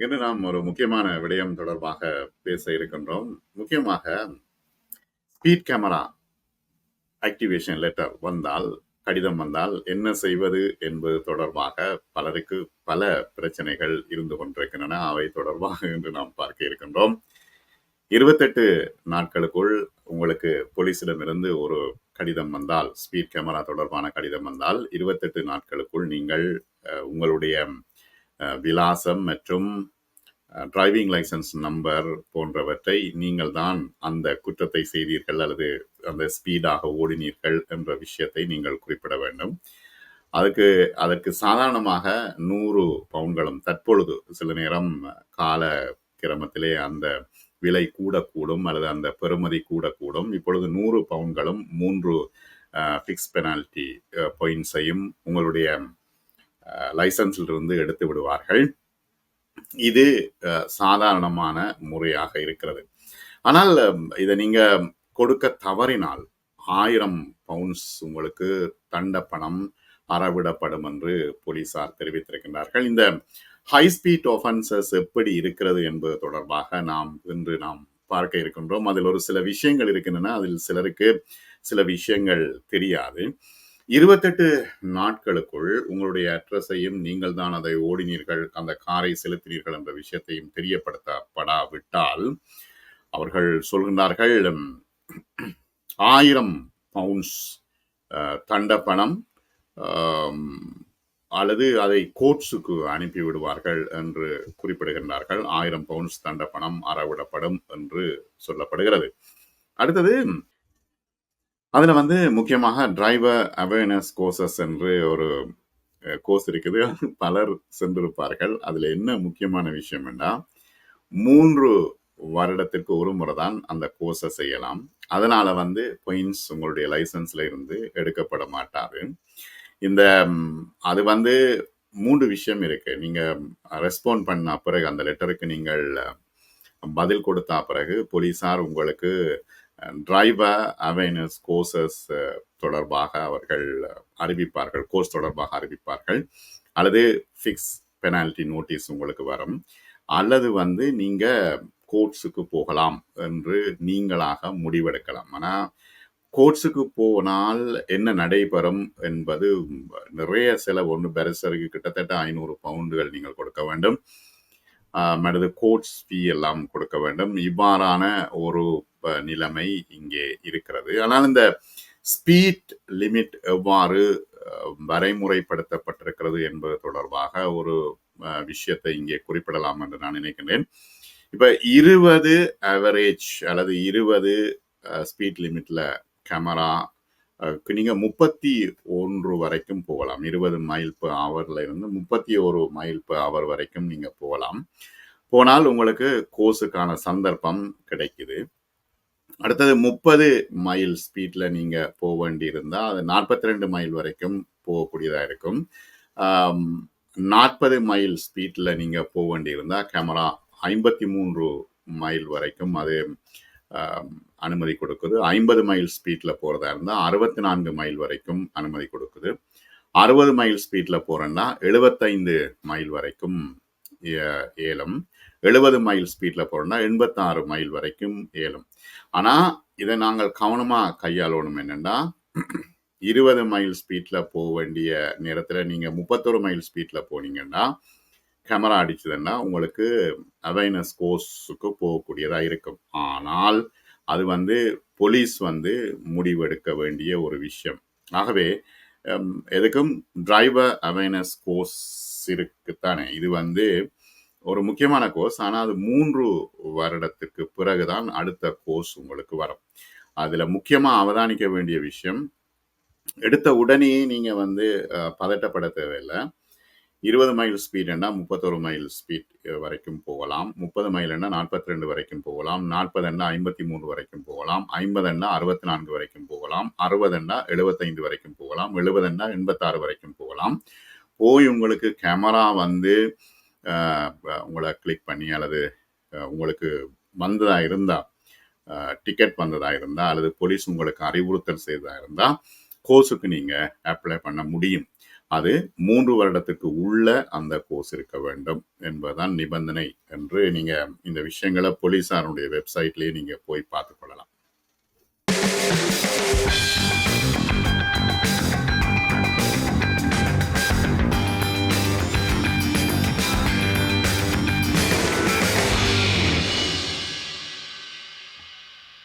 இன்று நாம் ஒரு முக்கியமான விடயம் தொடர்பாக பேச இருக்கின்றோம். முக்கியமாக ஸ்பீட் கேமரா ஆக்டிவேஷன் லெட்டர் வந்தால் கடிதம் வந்தால் என்ன செய்வது என்பது தொடர்பாக பலருக்கு பல பிரச்சனைகள் இருந்து கொண்டிருக்கின்றன. அவை தொடர்பாக இன்று நாம் பார்க்க இருக்கின்றோம். இருபத்தெட்டு நாட்களுக்குள் உங்களுக்கு போலீஸிடமிருந்து ஒரு கடிதம் வந்தால் ஸ்பீட் கேமரா தொடர்பான கடிதம் வந்தால் இருபத்தெட்டு நாட்களுக்குள் நீங்கள் உங்களுடைய விலாசம் மற்றும் டிரைவிங் லைசன்ஸ் நம்பர் போன்றவற்றை நீங்கள் தான் அந்த குற்றத்தை செய்தீர்கள் அல்லது அந்த ஸ்பீடாக ஓடினீர்கள் என்ற விஷயத்தை நீங்கள் குறிப்பிட வேண்டும். அதுக்கு அதற்கு சாதாரணமாக நூறு பவுன்களும் தற்பொழுது சில நேரம் கால கிரமத்திலே அந்த விலை கூடக்கூடும் அல்லது அந்த பெறுமதி கூடக்கூடும். இப்பொழுது நூறு பவுன்களும் மூன்று ஃபிக்ஸ் பெனால்டி பாயிண்ட்ஸையும் உங்களுடைய லைசன்ஸிலிருந்து எடுத்து விடுவார்கள். இது சாதாரணமான முறையாக இருக்கிறது. ஆனால் இதை நீங்கள் கொடுக்க தவறினால் ஆயிரம் பவுண்ட்ஸ் உங்களுக்கு தண்ட பணம் அறவிடப்படும் என்று போலீசார் தெரிவித்திருக்கின்றார்கள். இந்த ஹை ஸ்பீட் ஒஃபென்சஸ் எப்படி இருக்கிறது என்பது தொடர்பாக நாம் இன்று நாம் பார்க்க இருக்கின்றோம். அதில் ஒரு சில விஷயங்கள் இருக்கின்றன. அதில் சிலருக்கு சில விஷயங்கள் தெரியாது. இருபத்தெட்டு நாட்களுக்குள் உங்களுடைய அட்ரஸையும் நீங்கள் தான் அதை ஓடினீர்கள் அந்த காரை செலுத்தினீர்கள் என்ற விஷயத்தையும் தெரியப்படுத்தப்படாவிட்டால் அவர்கள் சொல்கின்றார்கள் ஆயிரம் பவுண்ட்ஸ் தண்ட பணம் அல்லது அதை கோர்ட்ஸுக்கு அனுப்பி விடுவார்கள் என்று குறிப்பிடுகின்றார்கள். ஆயிரம் பவுண்ட்ஸ் தண்ட பணம் அறவிடப்படும் என்று சொல்லப்படுகிறது. அடுத்தது அதுல வந்து முக்கியமாக டிரைவர் அவேர்னஸ் கோர்சஸ் என்று ஒரு கோர்ஸ் இருக்குது. பலர் சென்றிருப்பார்கள். அதுல என்ன முக்கியமான விஷயம் என்றால் மூன்று வருடத்திற்கு ஒரு முறை தான் அந்த கோர்ஸை செய்யலாம். அதனால வந்து பொயின்ஸ் உங்களுடைய லைசன்ஸ்ல இருந்து எடுக்கப்பட மாட்டாது. இந்த அது வந்து மூன்று விஷயம் இருக்கு. நீங்க ரெஸ்பாண்ட் பண்ண பிறகு அந்த லெட்டருக்கு நீங்கள் பதில் கொடுத்த பிறகு போலீஸார் உங்களுக்கு டிரைவர் அவேர்னஸ் கோர்சஸ் தொடர்பாக அவர்கள் அறிவிப்பார்கள் கோர்ஸ் தொடர்பாக அறிவிப்பார்கள். அல்லது ஃபிக்ஸ் பெனால்டி நோட்டீஸ் உங்களுக்கு வரும். அல்லது வந்து நீங்கள் கோர்ட்ஸுக்கு போகலாம் என்று நீங்களாக முடிவெடுக்கலாம். ஆனால் கோர்ட்ஸுக்கு போனால் என்ன நடைபெறும் என்பது நிறைய செலவு ஒன்று பெருசருக்கு கிட்டத்தட்ட ஐநூறு பவுண்டுகள் நீங்கள் கொடுக்க வேண்டும். ஆஹ் மற்றது கோர்ட்ஸ் ஃபீ எல்லாம் கொடுக்க வேண்டும். இவ்வாறான ஒரு நிலைமை இங்கே இருக்கிறது. ஆனால் இந்த ஸ்பீட் லிமிட் எவ்வாறு வரைமுறைப்படுத்தப்பட்டிருக்கிறது என்பது தொடர்பாக ஒரு விஷயத்தை இங்கே குறிப்பிடலாம் என்று நான் நினைக்கின்றேன். இப்ப இருபது ஆவரேஜ் அல்லது இருபது ஸ்பீட் லிமிட்ல கேமரா நீங்க முப்பத்தி ஒன்று வரைக்கும் போகலாம். இருபது மைல் பர் ஹவர்ல இருந்து முப்பத்தி ஒரு மைல் பர் ஹவர் வரைக்கும் நீங்க போகலாம். போனால் உங்களுக்கு கோர்ஸுக்கான சந்தர்ப்பம் கிடைக்குது. அடுத்தது முப்பது மைல் ஸ்பீட்ல நீங்க போக வேண்டியிருந்தால் அது நாற்பத்தி ரெண்டு மைல் வரைக்கும் போகக்கூடியதாக இருக்கும். நாற்பது மைல் ஸ்பீட்ல நீங்க போக வேண்டியிருந்தால் கேமரா ஐம்பத்தி மூன்று மைல் வரைக்கும் அது அனுமதி கொடுக்குது. ஐம்பது மைல் ஸ்பீட்ல போறதா இருந்தால் அறுபத்தி நான்கு மைல் வரைக்கும் அனுமதி கொடுக்குது. அறுபது மைல் ஸ்பீட்ல போறேன்னா எழுபத்தைந்து மைல் வரைக்கும் ஏலம். எழுபது மைல் ஸ்பீட்ல போறோம்னா எண்பத்தாறு மைல் வரைக்கும் ஏலம். ஆனா இதை நாங்கள் கவனமா கையாளணும் என்னன்னா இருபது மைல் ஸ்பீட்ல போக வேண்டிய நேரத்துல நீங்க முப்பத்தொரு மைல் ஸ்பீட்ல போனீங்கன்னா கேமரா அடிச்சதுன்னா உங்களுக்கு அவேர்னஸ் கோர்ஸுக்கு போகக்கூடியதாக இருக்கும். ஆனால் அது வந்து போலீஸ் வந்து முடிவெடுக்க வேண்டிய ஒரு விஷயம். ஆகவே எதுக்கும் டிரைவர் அவேர்னஸ் கோர்ஸ் இருக்குத்தானே. இது வந்து ஒரு முக்கியமான கோர்ஸ் ஆனால் அது மூன்று வருடத்துக்கு பிறகுதான் அடுத்த கோர்ஸ் உங்களுக்கு வரும். அதில் முக்கியமாக அவதானிக்க வேண்டிய விஷயம் எடுத்த உடனே நீங்கள் வந்து பதட்டப்பட தேவையில்லை. இருபது மைல் ஸ்பீடுன்னா முப்பத்தொரு மைல் ஸ்பீட் வரைக்கும் போகலாம். முப்பது மைல்னா நாற்பத்தி ரெண்டு வரைக்கும் போகலாம். நாற்பதுன்னா ஐம்பத்தி மூணு வரைக்கும் போகலாம். ஐம்பதுன்னா அறுபத்தி நான்கு வரைக்கும் போகலாம். அறுபதுன்னா எழுபத்தைந்து வரைக்கும் போகலாம். எழுபதுன்னா எண்பத்தாறு வரைக்கும் போகலாம். போய் உங்களுக்கு கேமரா வந்து உங்களை கிளிக் பண்ணி அல்லது உங்களுக்கு வந்ததாக இருந்தால் டிக்கெட் வந்ததாக இருந்தால் அல்லது போலீஸ் உங்களுக்கு அறிவுறுத்தல் செய்ததாக இருந்தால் கோர்ஸுக்கு நீங்கள் அப்ளை பண்ண முடியும். அது மூன்று வருடத்துக்கு உள்ள அந்த கோர்ஸ் இருக்க வேண்டும் என்பதுதான் நிபந்தனை என்று நீங்க இந்த விஷயங்களை போலீசாருடைய வெப்சைட்லயே நீங்க போய் பார்த்துக் கொள்ளலாம்.